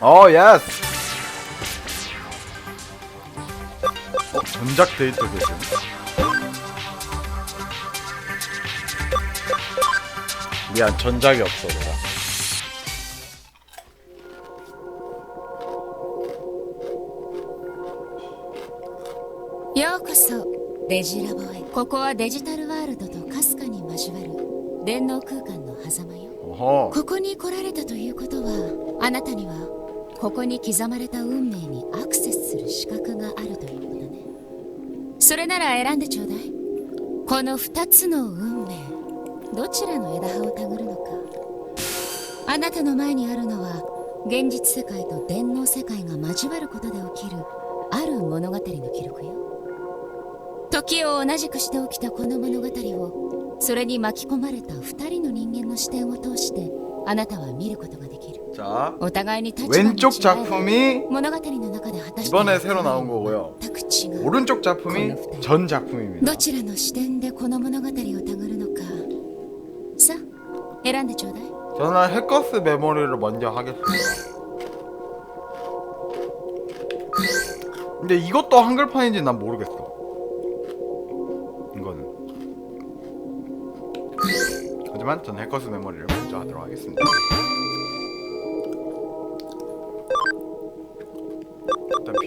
어 예스 어 전작 데이터 대신 미안 전작이 없어 내가 ようこそデジラボへここはデジタルワールドとかすかに交わる電脳空間の狭間よ 어허 ここに来られたということはあなたには ここに刻まれた運命にアクセスする資格があるということね。それなら選んでちょうだい。この2つの運命どちらの枝葉をたぐるのか。あなたの前にあるのは現実世界と電脳世界が交わることで起きるある物語の記録よ。時を同じくして起きたこの物語をそれに巻き込まれた2人の人間の視点を通してあなたは見ることができる。 자, 왼쪽 작품이 이번에 새로 나온 거고요. 오른쪽 작품이 전 작품입니다. 저는 해커스 메모리를 먼저 하겠습니다. 근데 이것도 한글판인지 난 모르겠어. 이거는. 하지만 전 해커스 메모리를 먼저 하도록 하겠습니다.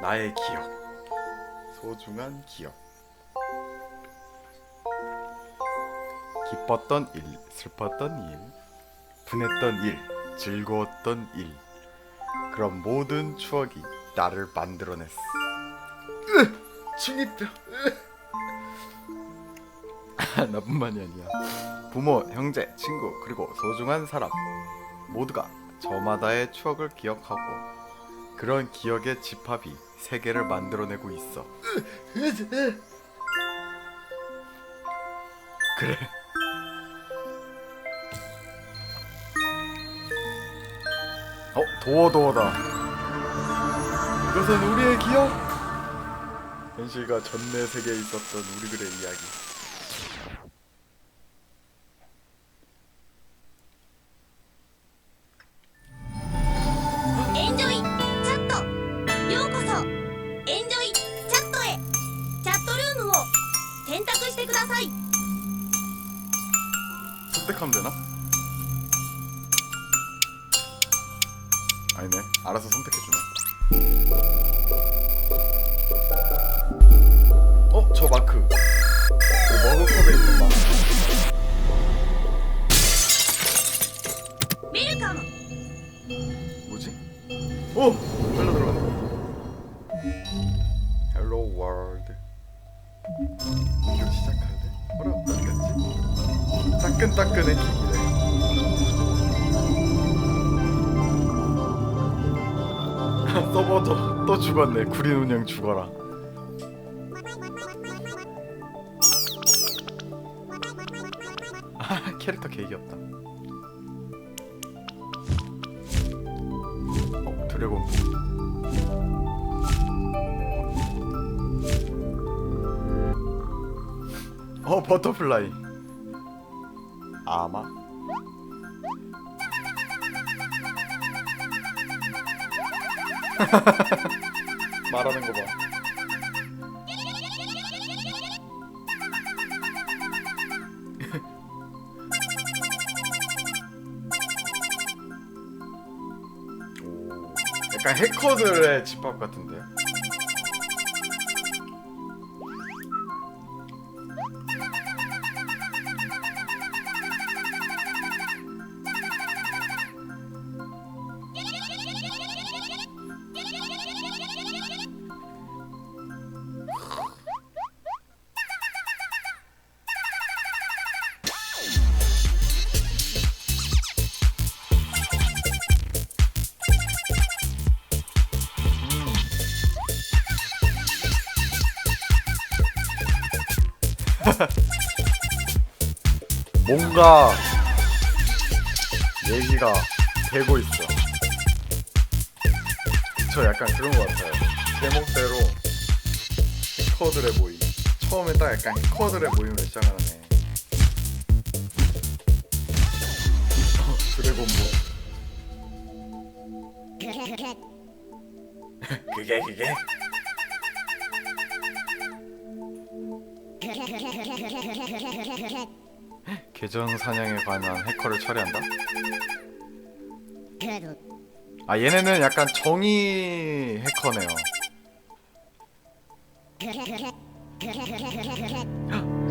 나의 기억. 소중한 기억. 기뻤던 일 슬펐던 일 분했던 일 즐거웠던 일. 그런 모든 추억이 나를 만들어냈어. 으, 중이병. 으. 나뿐만이 아니야. 부모 형제 친구 그리고 소중한 사람 모두가 저마다의 추억을 기억하고 그런 기억의 집합이 세계를 만들어내고 있어. 그래. 어, 도어도어다. 이것은 우리의 기억. 현실과 전내 세계에 있었던 우리들의 이야기. World. 이거 시작할래? 뭐라 어디 갔지? 따끈따끈해 기기래. 서버도 또 죽었네. 구린 운영 죽어라. 아 캐릭터 개 귀엽다. 어 드래곤. 버터플라이. 아마. 말하는 거 봐. 오, 약간 해커들의 집합 같은데요? 뭔가 얘기가 되고 있어. 저 약간 그런 것 같아요. 제목대로 해커들의 모임. 처음에 딱 약간 시작하는 애. 어, 드래곤볼. 그게 그게. 계정 사냥에 관한 해커를 처리한다? 아 얘네는 약간 정의 해커네요.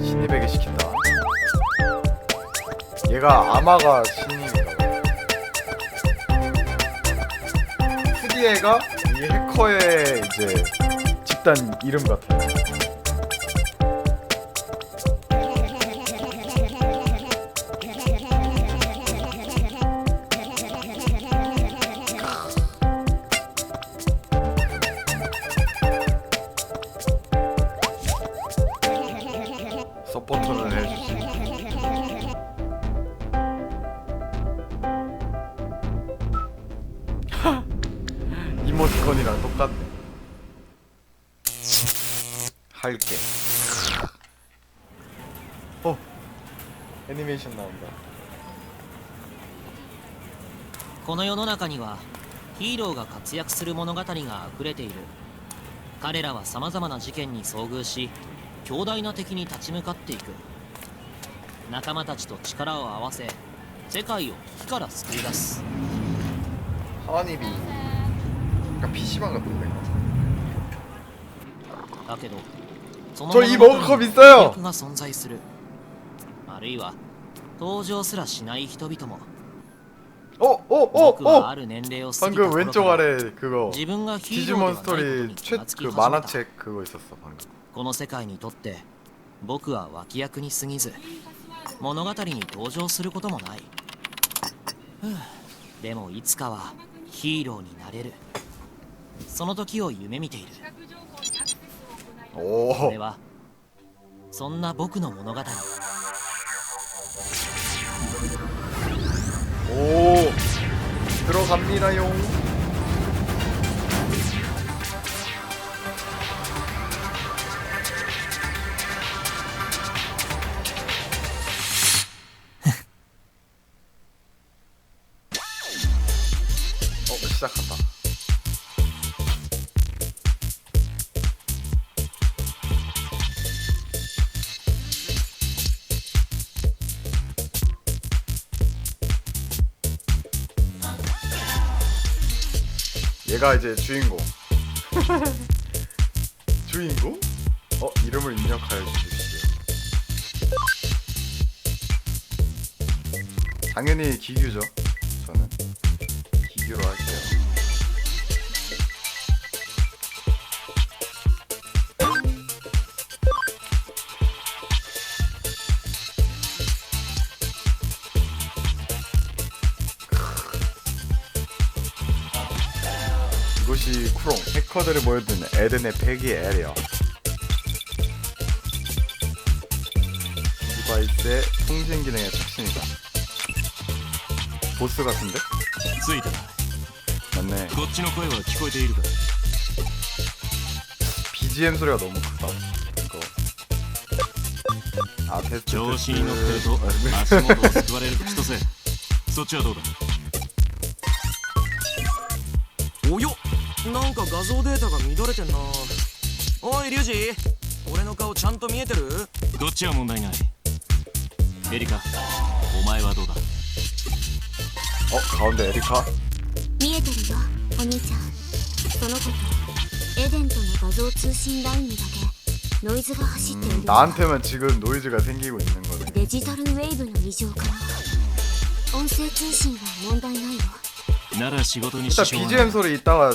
신입에게 시킨다. 얘가 아마가 신입인가 봐. 후디에가 이 해커의 이제 집단 이름 같아. 서 포터는 해주지. 이모티콘이랑 똑같네. 할게. 어, 애니메이션 나온다. この世の中にはヒーローが活躍する物語が溢れている彼らはさまざまな事件に遭遇し 強大な敵に立ち向かっていく仲間たちと力を合わせ世界を危機から救い出す 하니비. 약간 PC방 같은 데. だけどその 저이 物語に 머그컵 있어요 悪役が存在するあるいは登場すらしない人々も 어, 어, 僕は 어, あ 어. る年齢を過ぎた 방금 頃 왼쪽 から 아래 그거 自分がヒーロー 디지몬 ではないこと 스토리 に気 최 がつき 그 始めた 만화책 그거 있었어 방금. この世界にとって僕は脇役に過ぎず物語に登場することもない。でもいつかはヒーローになれる。その時を夢見ている。おお。それはそんな僕の物語。おお。プロ 3D 얘가 이제 주인공. 주인공? 어, 이름을 입력하여 주십시오. 당연히 기규죠. 저는 기규로. 이곳 쿠롱 해커들이 모여드는 에덴의 폐기 에리어 디바이스의 통신 기능의 혁신이다 보스 같은데? ついたな 맞네 こっちの声は聞こえているか BGM 소리가 너무 크다 이거 아 테스트 調子に乗ってる테스트. と足元をすくわれると千歳そっちはどうだおよ なんか画像データが乱れてんなおいリュウジ俺の顔ちゃんと見えてるこっちは問題ないエリカお前はどうだ 어 가운데 에리카 見えてるよお兄ちゃんその子とエデンとの画像通信ラインにだけノイズが走っている 음, 나한테만 지금 노이즈가 생기고 있는 거네 デジタルウェーブの異常かな音声通信は問題ないよなら仕事に 일단 支障は BGM 소리 이따가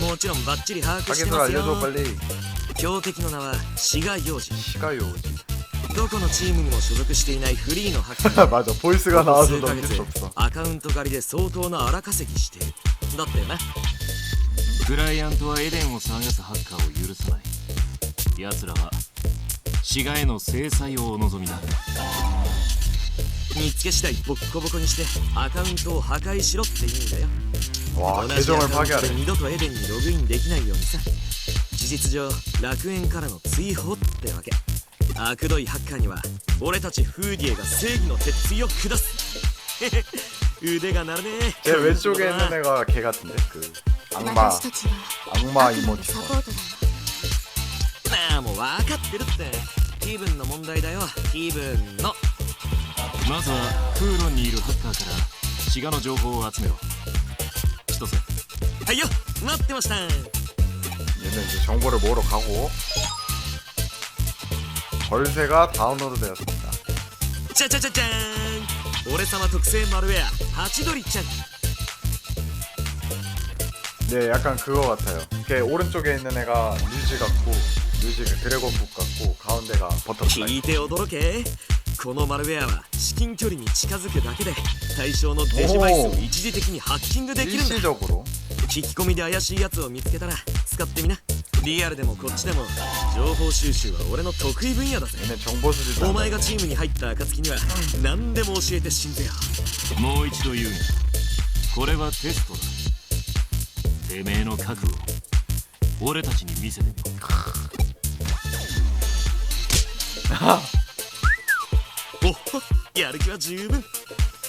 もちろんバッチリ把握して 가게들 ますよ 알려줘 빨리 強敵の名は志賀洋二 시가요 오지 どこのチームにも所属していないフリーのハッカー 맞아 보이스가 ここ 나와서 数ヶ 넘길 月 수 없어 アカウント狩りで相当な荒稼ぎしてるだったよなクライアントはエデンを騒がすハッカーを許さない奴らは滋賀への制裁をお望みだ見つけ次第ボッコボコにしてアカウントを破壊しろって言うんだよ 와 同じア 계정을 カウントで 파괴하래 二度とエデンにログインできないようにさ事実上楽園からの追放ってわけ悪どいハッカーには俺たちフーディエが正義の鉄槌を下す腕が鳴るね 제 왼쪽에 있는 애가 걔 같은데 그 악마 私たちは 악마 あくまでサ 이모티콘 ポートだわなあもう分かってるって気分の問題だよ気分のまずはクーロンにいるハッカーから滋賀の情報を集めろ 千歳はいよ待ってました 얘는 이제 정보를 모으러 가고 벌새가 다운로드 되었습니다 じゃじゃじゃじゃーん俺様特製マルウェアハチドリちゃん 네 약간 그거 같아요 걔 오른쪽에 있는 애가 류지 같고 류지가 드래곤북 같고 가운데가 버터플라이 聞いて驚け このマルウェアは至近距離に近づくだけで対象のデジバイスを一時的にハッキングできるんだ。聞き込みで怪しいやつを見つけたら使ってみな。リアルでもこっちでも情報収集は俺の得意分野だぜ。お前がチームに入った暁には何でも教えて死んでよもう一度言うこれはテストだ。てめえの覚悟俺たちに見せてみよ おっやる気は十分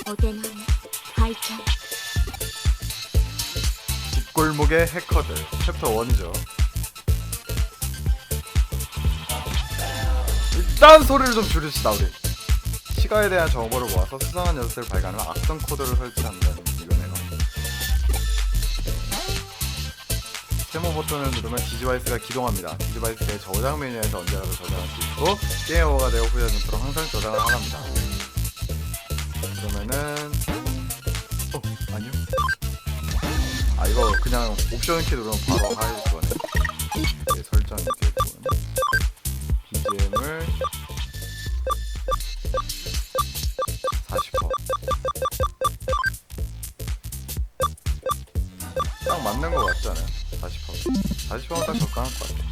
お手並み拝見 뒷골목의 해커들 챕터 1이죠 일단 소리를 좀 줄입시다 우리 시가에 대한 정보를 모아서 수상한 녀석을 발견하면 악성 코드를 설치한다 세모 버튼을 누르면 디지바이스가 기동합니다 디지바이스의 저장 메뉴에서 언제라도 저장할 수 있고 게임 오버가 되어 후회전으로 항상 저장을 하랍니다 그러면은 어 아니요 아 이거 그냥 옵션 키 누르면 바로 할 거네. 네, 설정 이렇게 보면 BGM을 40%. 딱 맞는 거 같지 않아요? 40%. 40%는 딱 적당할 것 같아.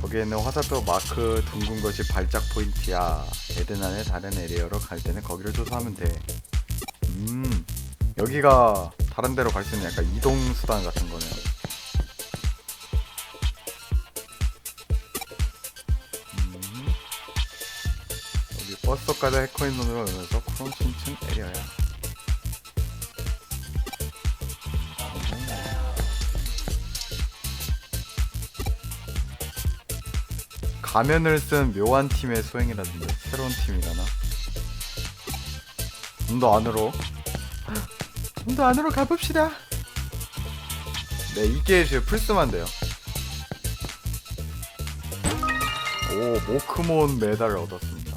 거기에 있는 화살표 마크 둥근 것이 발작 포인트야. 에덴 안의 다른 에리어로 갈 때는 거기를 조사하면 돼. 음. 여기가 다른 데로 갈 수 있는 약간 이동 수단 같은 거네요. 음. 여기 버스터까지 해커인론으로 오면서 크론친층 에리어야. 가면을 쓴 묘한 팀의 소행이라던데 새로운 팀이라나 좀 더 안으로 좀 더 안으로 가봅시다. 네, 이게 제 플스만 돼요. 오, 모크몬 메달을 얻었습니다.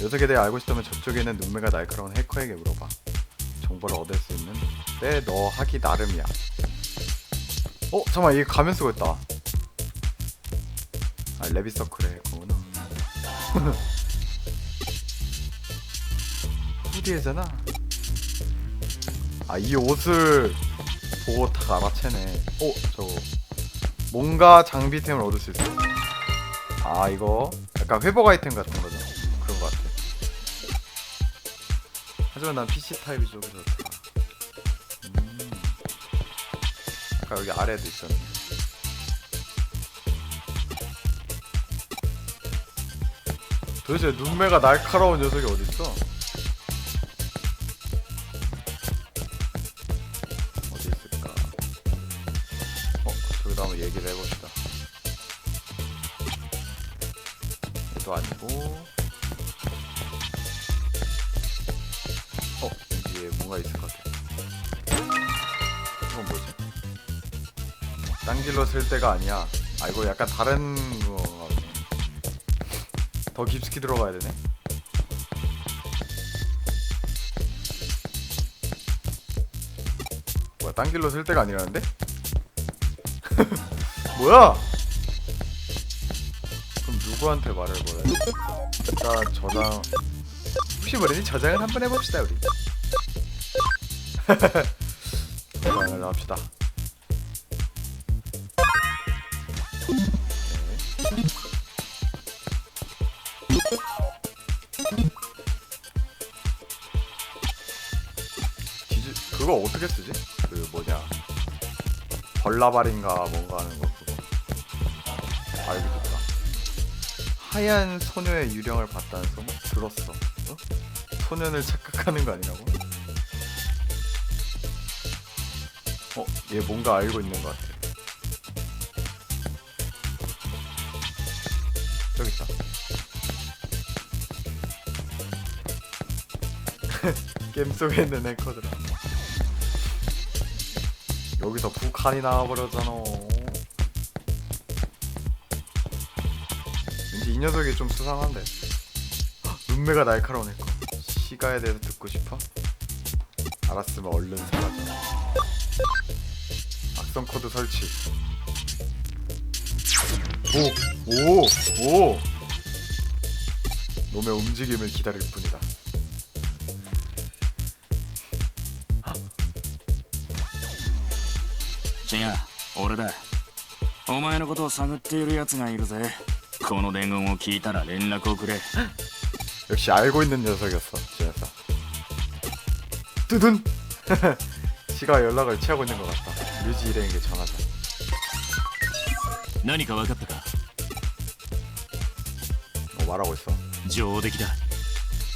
녀석에 대해 알고 싶다면 저쪽에 있는 눈매가 날카로운 해커에게 물어봐. 정보를 얻을 수 있는 때 너 하기 나름이야. 어, 잠깐만, 이게 가면 쓰고 있다. 아, 레비서클의 해커구나. 후디에잖아. 아 이 옷을 보고 다 알아채네. 어 저거 뭔가 장비템을 얻을 수 있어. 아 이거 약간 회복 아이템 같은 거죠. 그런 거 같아. 하지만 난 PC 타입이 좀 좋다. 음. 아까 여기 아래에도 있었는 도대체 눈매가 날카로운 녀석이 어디 있어? 어디 있을까? 어, 저기다 한번 얘기를 해봅시다. 얘도 아니고. 어, 여기에 뭔가 있을 것 같아. 이건 뭐지? 딴 길로 쓸 때가 아니야. 아, 이거 약간 다른. 더 깊숙이 들어가야 되네. 뭐야, 딴 길로 쓸 데가 아니라는데? 뭐야? 그럼 누구한테 말을 걸어야 돼? 일단 저장 혹시 모르니 저장을 한번 해봅시다 우리 저장을 합시다 디지 그거 어떻게 쓰지? 그 뭐냐 벌라발인가 뭔가 하는 거 그거 알겠다 하얀 소녀의 유령을 봤다는 소문 들었어 어? 소년을 착각하는 거 아니라고? 어? 얘 뭔가 알고 있는 것 같아 게임 속에 있는 해커들아 여기서 북한이 나와버렸잖아 왠지 이 녀석이 좀 수상한데 헉, 눈매가 날카로운 해커 시가에 대해서 듣고 싶어? 알았으면 얼른 사라져 악성 코드 설치 오! 오! 오! 놈의 움직임을 기다릴 뿐이다 違う俺だお前のことを探っている奴がいるぜこの伝言を聞いたら連絡をくれ 역시 알고 있는 녀석이었어 저 녀석 뚜둔 시가 연락을 취하고 있는 것 같다 류지 일행에게 전하자 何か分かったか 뭐 말하고 있어 上出来だ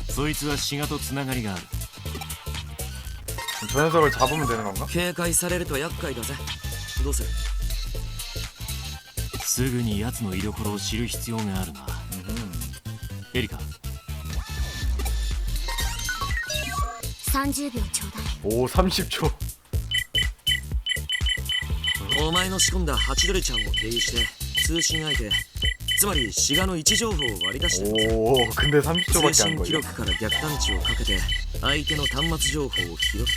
そいつは滋賀とつながりがある 그럼 저 녀석을 잡으면 되는 건가? 警戒されると厄介だぜ どうするすぐに奴の居所を知る必要があるなエリカ30秒ちょうだい 오 30초 お前の仕込んだハチドリちゃんを経由して通信相手つまり滋賀の位置情報を割り出してるんだ 오 근데 30초밖에 通 안 信記 걸려 録から逆探知をかけて相手の端末情報を拾って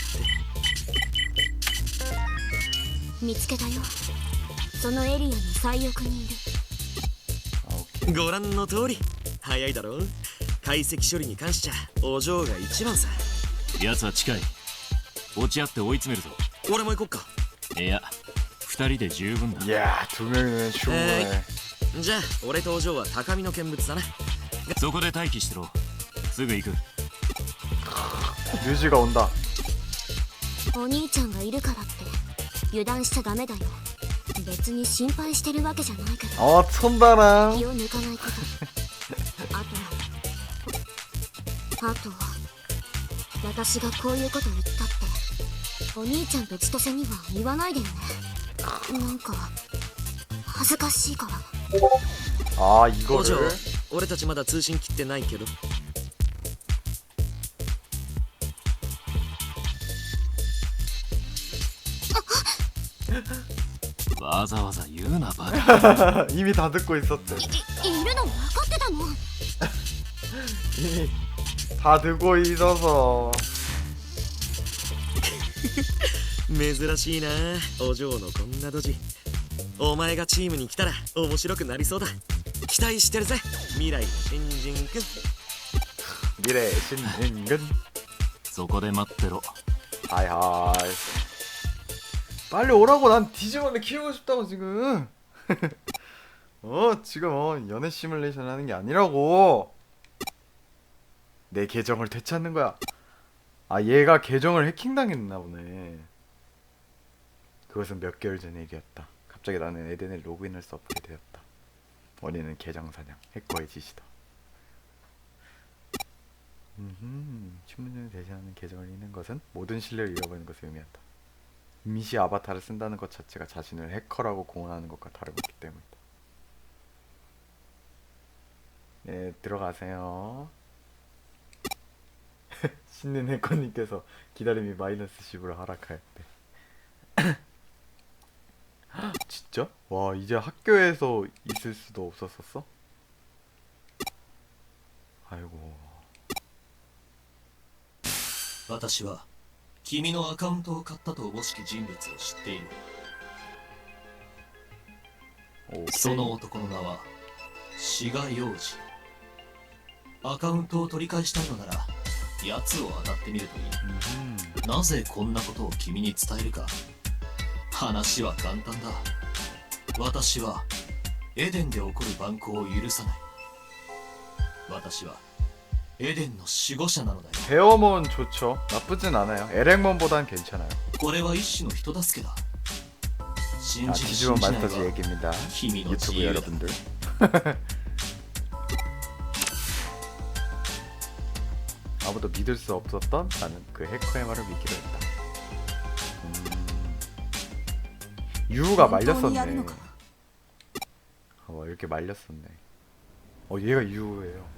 見つけたよ。そのエリアに最奥にいる。ご覧の通り。早いだろう。解析処理に関しちゃお嬢が一番さ。奴は近い。落ち合って追い詰めるぞ。俺も行こっか。いや二人で十分だ。いやーめ人でしょうがない、えー、じゃあ俺とお嬢は高みの見物だな。そこで待機してろ。すぐ行く。ユージがんだ。お兄ちゃんがいるからって。油断しちゃダメだよ別に心配してるわけじゃないけど 어 촌다랑 気を抜かないことあとあと私がこういうこと言ったってお兄ちゃんと千歳には言わないでよねなんか恥ずかしいから 아 お嬢 이거를 俺たちまだ通信切ってないけど わざわざ言うなバカ 이미 다 듣고 있었대 いいるの分かってたの 이미 다 듣고 있어서 珍しいなお嬢のこんなドジお前がチームに来たら面白くなりそうだ期待してるぜ未来の新人くん 미래 신인근 そこで待ってろ 하이하이 빨리 오라고. 난 디지몬을 키우고 싶다고 지금. 어 지금 어 연애 시뮬레이션 하는 게 아니라고. 내 계정을 되찾는 거야. 아 얘가 계정을 해킹당했나 보네. 그것은 몇 개월 전 일이었다. 갑자기 나는 에덴에 로그인할 수 없게 되었다. 원인은 계정 사냥 해커의 짓이다. 음흠, 신분증을 대신하는 계정을 잃는 것은 모든 신뢰를 잃어버리는 것을 의미한다. 임시 아바타를 쓴다는 것 자체가 자신을 해커라고 공언하는 것과 다름없기 때문이다. 네, 들어가세요. 신는 해커님께서 기다림이 마이너스 10으로 하락하였대. 진짜? 와, 이제 학교에서 있을 수도 없었었어? 아이고 君のアカウントを買ったとおぼしき人物を知っている。오その男の名は志賀洋二アカウントを取り返したいのなら奴を当たってみるといい。 음. なぜこんなことを君に伝えるか。話は簡単だ。私はエデンで起こる蛮行を許さない。私はエデンの守護者なのだよ 베어몬 좋죠 나쁘진 않아요 에렉몬보단 괜찮아요 これは一種の人助けだ信 아 じる 디지몬 信じない 마스터즈 は 얘기입니다 君の自 유튜브 由だ 여러분들 아무도 믿을 수 없었던 나는 그 해커의 말을 믿기로 했다 음... 유가 本当にやる 말렸었네 のか 어, 이렇게 말렸었네 어 얘가 유예요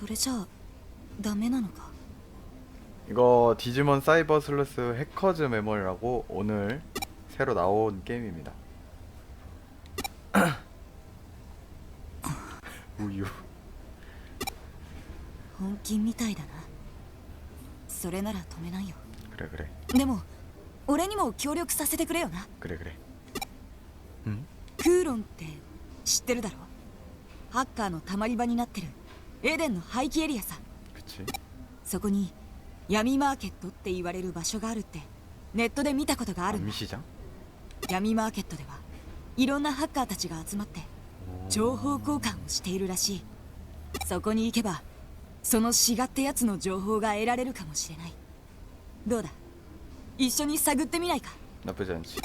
それじゃあダメなのか 이거 디지몬 사이버 슬래스 해커즈 메모리라고 오늘 새로 나온 게임입니다. 우유. 本気みたいだなそれなら止めないよ 그래 그래 でも俺にも協力させてくれよな 그래 그래. 응? クーロンって知ってるだろハッカーのたまり場になってる エデンの廃棄エリアさそこに闇マーケットって言われる場所があるってネットで見たことがあるミシじゃん闇マーケットではいろんなハッカーたちが集まって情報交換をしているらしい。そこに行けばその死がってやつの情報が得られるかもしれない。どうだ？一緒に探ってみないか？ナプジャンチ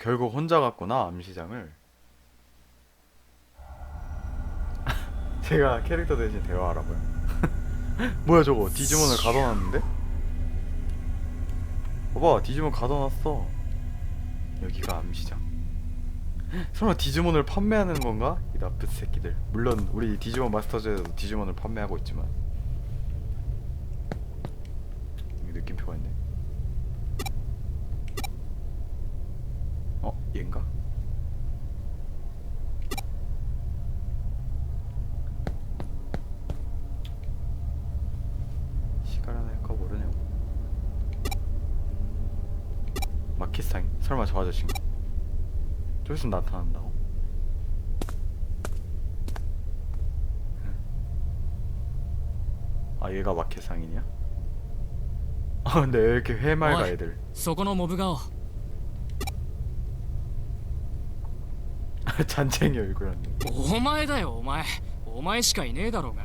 결국 혼자 갔구나 암시장을. 제가 캐릭터 대신 대화하라고요. 뭐야 저거 디지몬을 가둬놨는데? 봐봐 디지몬 가둬놨어. 여기가 암시장. 설마 디지몬을 판매하는 건가? 이 나쁜 새끼들. 물론 우리 디지몬 마스터즈에도 디지몬을 판매하고 있지만. 느낌표가 있네. 어, 얘인가? 시간을 할까 모르네요. 마키상이? 설마 저 아저씨인가? 저기서 나타난다고? 아 얘가 마켓상이냐? 아 근데 왜 이렇게 해맑아 おい 애들 そこのモブ顔 잔챙이 얼굴 한데 お前だよお前お前しかいねえだろうが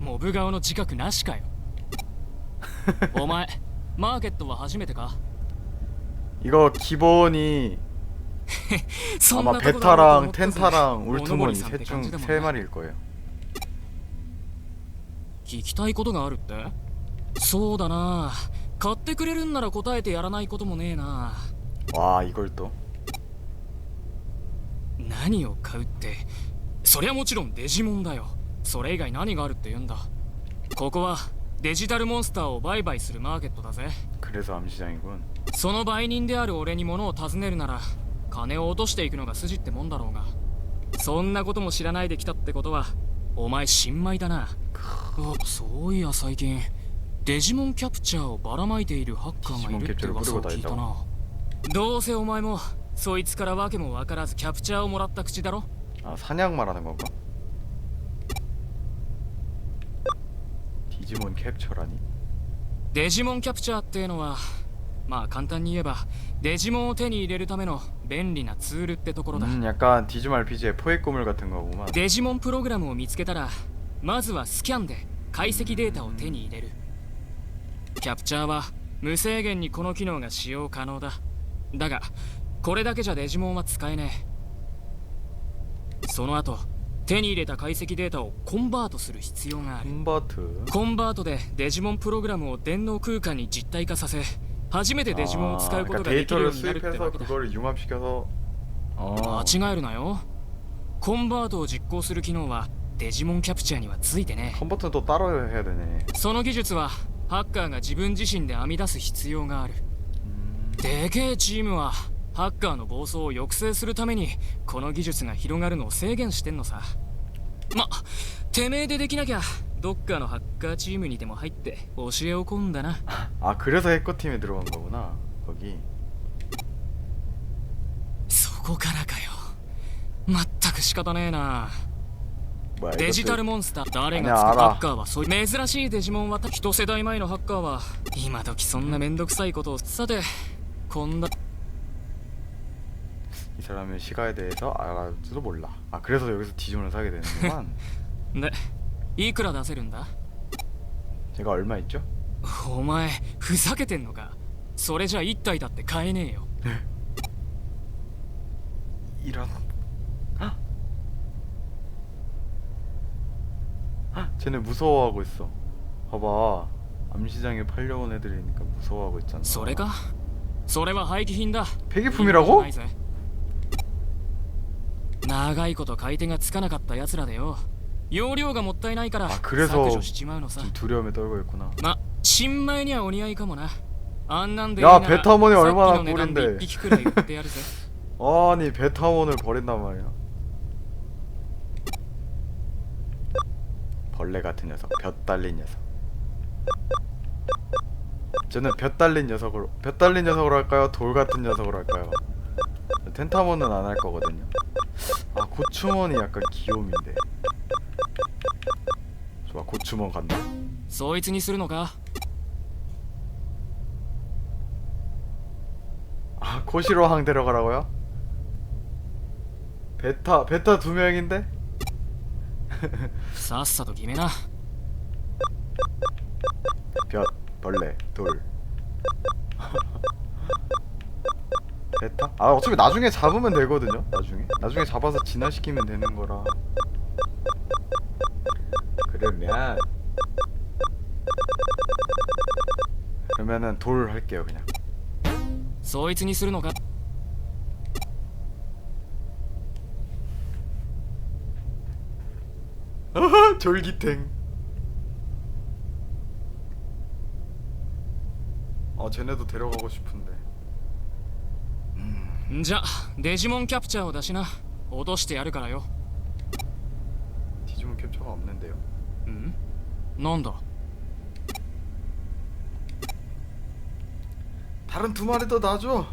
モブ顔の自覚なしかよお前マーケットは初めてか 이거 기본이 そんな 아마 とこだろう 베타랑 と思ったぜ 텐타랑 おのぼ 울트몬이 りさんって 셋 感 중 じだもん 세 な 마리일 거예요 聞きたいことがあるってそうだな買ってくれるんなら答えてやらないこともねえな 와 이걸 또 何を買うって。そりゃもちろんデジモンだよ。それ以外何があるって言うんだ。ここはデジタルモンスターを売買するマーケットだぜ。その売人である俺に物を尋ねるなら金を落としていくのが筋ってもんだろうが。そんなことも知らないで来たってことはお前新米だな。あそういや最近デジモンキャプチャーをばらまいているハッカーがいるって噂を聞いたな。どうせお前もそいつから訳も分からずキャプチャーをもらった口だろ 아 사냥 말하는 건가? 디지몬 캡처라니? デジモンキャプチャーっていうのはまあ簡単に言えばデジモンを手に入れるための便利なツールってところだ、 음 약간 디지몬 RPG의 포획 고물 같은 거구만 デジモンプログラムを見つけたらまずはスキャンで解析データを手に入れる キャプチャーは無制限にこの機能が使用可能だだが これだけじゃデジモンは使えねえその後手に入れた解析データをコンバートする必要がある 콤바트 コンバートでデジモンプログラムを電脳空間に実体化させ初めてデジモンを使うこと 그러니까 ができるよう 데이터를 になるって 수입해서 わけだ 그거를 융합시켜서 어. 間違えるなよコンバートを実行する機能はデジモンキャプチャーにはついてね 컨버트는 또 따로 해야 되네 その技術はハッカーが自分自身で編み出す必要があるでけえチームは ハッカーの暴走を抑制するためにこの技術が広がるのを制限してんのさまてめえでできなきゃどっかのハッカーチームにでも入って教えを込んだな 아 그래서 해커팀에 들어간 거구나 거기 そこからかよまったく仕方ねえな 뭐야 デジタル 이것도 モンスター誰があらつくハッカーはそういう珍しいデジモンは一世代前のハッカーは今時そんなめんどくさいことをさてこんな 이 사람의 시가에 대해서 알아지도 몰라 아 그래서 여기서 디존을 사게 되는구만 でいくら出せるんだ 제가 얼마 있죠? お前ふざけてんのかそれじゃ一体だって買えねえよ 이런 헉! 헉, 쟤네 무서워하고 있어 봐봐 암시장에 팔려온 애들이니까 무서워하고 있잖아 それかそれは廃棄品だ 폐기품이라고? ないぜ 長いこと買い手がつかなかった奴らでよ容量がもったいないからあ그래서 削除しちまうのさ 좀 두려움에 떨고 있구나 ま新米にはお似合いかもなあんなんでいいやならベタモネさっき 얼마나 の値段で 꿀인데 一匹くらい売ってやるぜ 아니 베타몬을 버린단 말이야 벌레 같은 녀석 볕 달린 녀석 저는 볕 달린 녀석으로 볕 달린 녀석으로 할까요? 돌 같은 녀석으로 할까요? 텐타몬은 안 할 거거든요 아 고추몬이 약간 귀요미인데 좋아 고추몬 간다 そいつにするのか 아 코시로항 데려가라고요? 베타 베타 두 명인데? さっさと決めな 볕, 벌레, 돌. 베타? 아 어차피 나중에 잡으면 되거든요. 나중에 나중에 잡아서 진화시키면 되는 거라. 그러면 그러면은 돌 할게요 그냥. そいつにするのか 아하 졸기탱. 아 쟤네도 데려가고 싶은데. じゃデジモンキャプチャーを出しな脅してやるからよ 디지몬 캡처가 없는데요. んなんだ 다른 두 마리 더 놔줘.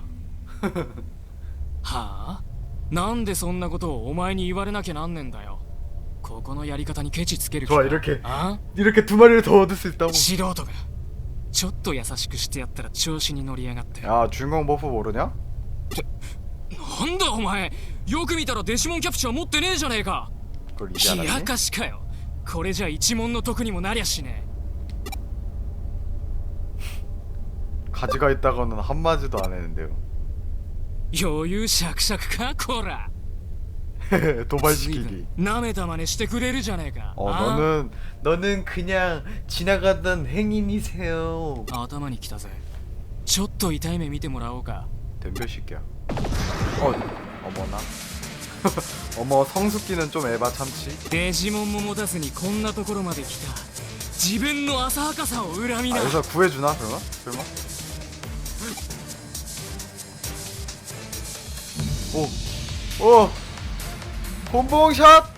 はあなんでそんなことをお前に言われなきゃなんねんだよここのやり方にケチつける気 좋아 か 이렇게 あ 이렇게 두 마리를 더 얻을 수 있다고. 素人がちょっと優しくしてやったら調子に乗りやがって 야 주인공 버프 모르냐? なんだお前よく見たらデジモンキャプチャー持ってねえじゃねえか 그걸 이제 冷や 알았니? かしかよこれじゃ一問の得にもなりゃしね 가지가 있다고는 한 마디도 안 했는데요. え余裕しゃくしゃくかこら 도발시키기. なめた真似してくれるじゃねえか 어 あ 너는 너는 그냥 지나가던 행인이세요. 頭にきたぜちょっと痛い目見てもらおうか 덤벼시게야. 어 어머나. 어머 성숙기는 좀 에바 참치. デジモンも持たずにこんなところまで来た自分の浅はかさを恨み 아 な 여기서 구해주나 설마? 설마? 오, 오, 곰봉샷.